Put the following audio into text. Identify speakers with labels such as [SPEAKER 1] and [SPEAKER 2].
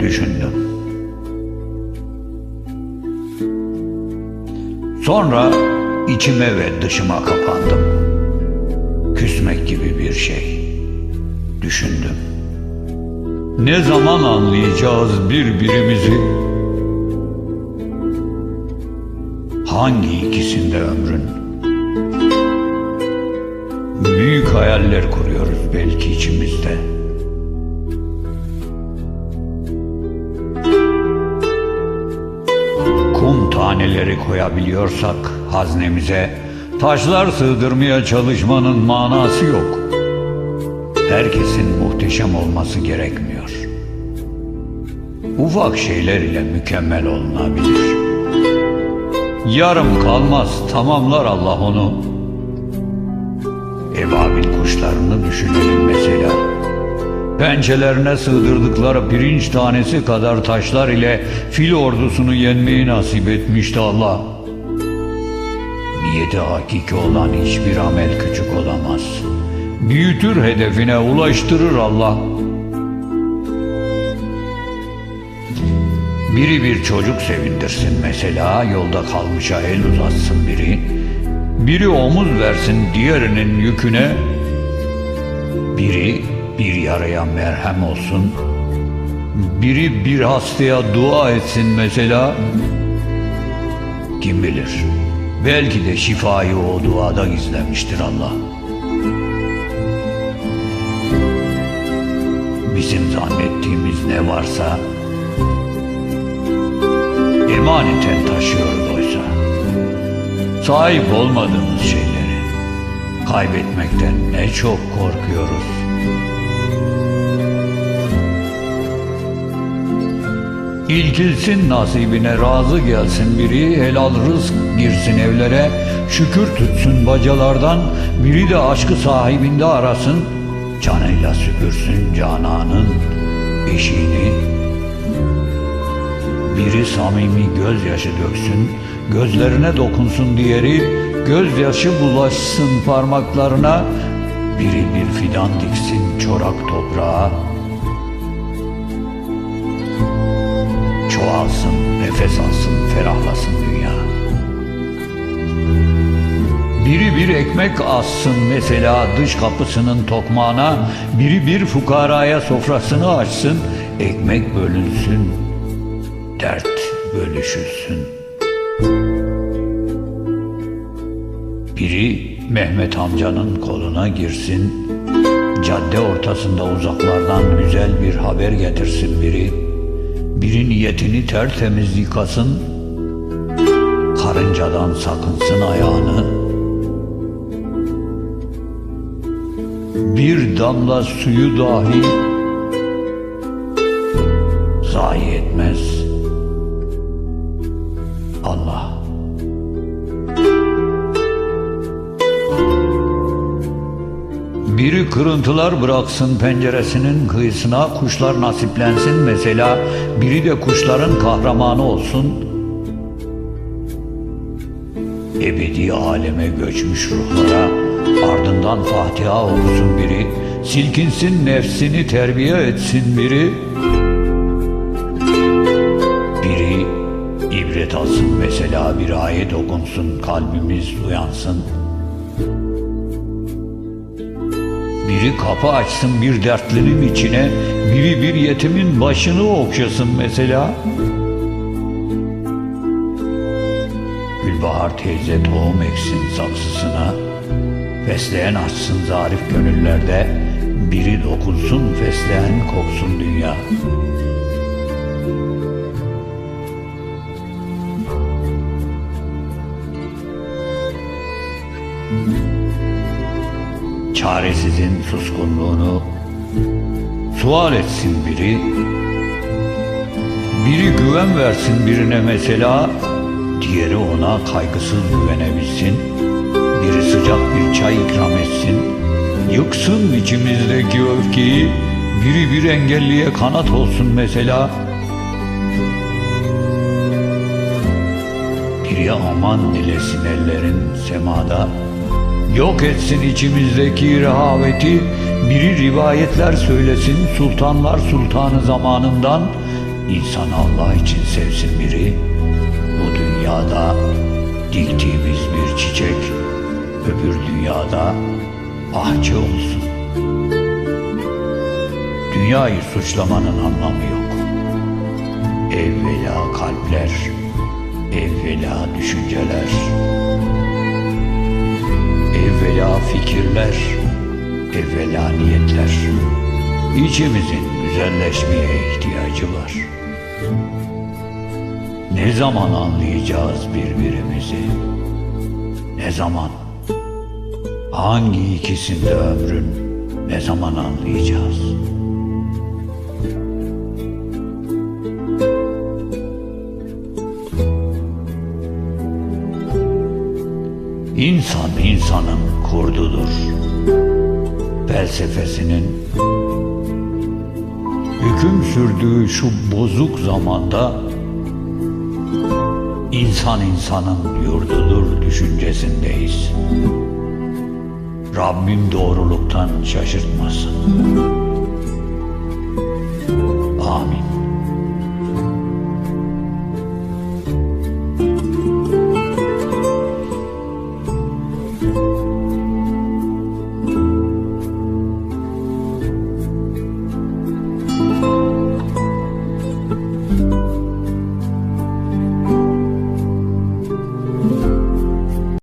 [SPEAKER 1] Düşündüm. Sonra içime ve dışıma kapandım. Küsmek gibi bir şey. Düşündüm. Ne zaman anlayacağız birbirimizi? Hangi ikisinde ömrün? Büyük hayaller kuruyoruz belki içimizde. Kum taneleri koyabiliyorsak haznemize, taşlar sığdırmaya çalışmanın manası yok. Herkesin muhteşem olması gerekmiyor. Ufak şeyler ile mükemmel olunabilir. Yarım kalmaz tamamlar Allah onu. Ebabil kuşlarını düşünelim mesela. Pençelerine sığdırdıkları pirinç tanesi kadar taşlar ile fil ordusunu yenmeyi nasip etmişti Allah. Niyeti hakiki olan hiçbir amel küçük olamaz. Büyütür hedefine ulaştırır Allah. Biri bir çocuk sevindirsin mesela yolda kalmışa el uzatsın biri. Biri omuz versin diğerinin yüküne. Biri bir yaraya merhem olsun. Biri bir hastaya dua etsin mesela. Kim bilir? Belki de şifayı o duada gizlemiştir Allah. Bizim zannettiğimiz ne varsa emaneten taşıyoruz oysa. Sahip olmadığımız şeyleri kaybetmekten ne çok korkuyoruz. İlkilsin nasibine razı gelsin biri helal rızk girsin evlere şükür tutsun bacalardan biri de aşkı sahibinde arasın canıyla süpürsün cananın eşiğini. Biri samimi gözyaşı döksün gözlerine dokunsun diğeri gözyaşı bulaşsın parmaklarına biri bir fidan diksin çorak toprağa çoğalsın, nefes alsın, ferahlasın dünya. Biri bir ekmek assın mesela dış kapısının tokmağına, biri bir fukaraya sofrasını açsın, ekmek bölünsün, dert bölüşülsün. Biri Mehmet amcanın koluna girsin, cadde ortasında uzaklardan güzel bir haber getirsin biri. Biri niyetini tertemiz yıkasın, karıncadan sakınsın ayağını. Bir damla suyu dahi zayi kırıntılar bıraksın penceresinin kıyısına kuşlar nasiplensin mesela biri de kuşların kahramanı olsun. Ebedi aleme göçmüş ruhlara ardından Fatiha okusun biri silkinsin nefsini terbiye etsin biri. Biri ibret alsın mesela bir ayet okunsun kalbimiz uyansın. Biri kapı açsın bir dertlinin içine, biri bir yetimin başını okşasın mesela. Gülbahar teyze tohum eksin saksısına, fesleğen açsın zarif gönüllerde, biri dokunsun fesleğen koksun dünya. Çaresizin suskunluğunu sual etsin biri. Biri güven versin birine mesela, diğeri ona kaygısız güvenebilsin. Biri sıcak bir çay ikram etsin, yıksın içimizdeki öfkeyi, biri bir engelliye kanat olsun mesela. Biri aman dilesin ellerin semada, Yok etsin içimizdeki rehaveti, biri rivayetler söylesin sultanlar sultanı zamanından, İnsan Allah için sevsin biri, bu dünyada diktiğimiz bir çiçek, öbür dünyada bahçe olsun. Dünyayı suçlamanın anlamı yok. Evvela kalpler, evvela düşünceler, fikirler, evvela niyetler. İçimizin güzelleşmeye ihtiyacı var. Ne zaman anlayacağız birbirimizi? Ne zaman? Hangi ikisinde ömrün ne zaman anlayacağız? İnsan insanın kurdudur. Felsefesinin hüküm sürdüğü şu bozuk zamanda insan insanın yurdudur düşüncesindeyiz. Rabbim doğruluktan şaşırtmasın.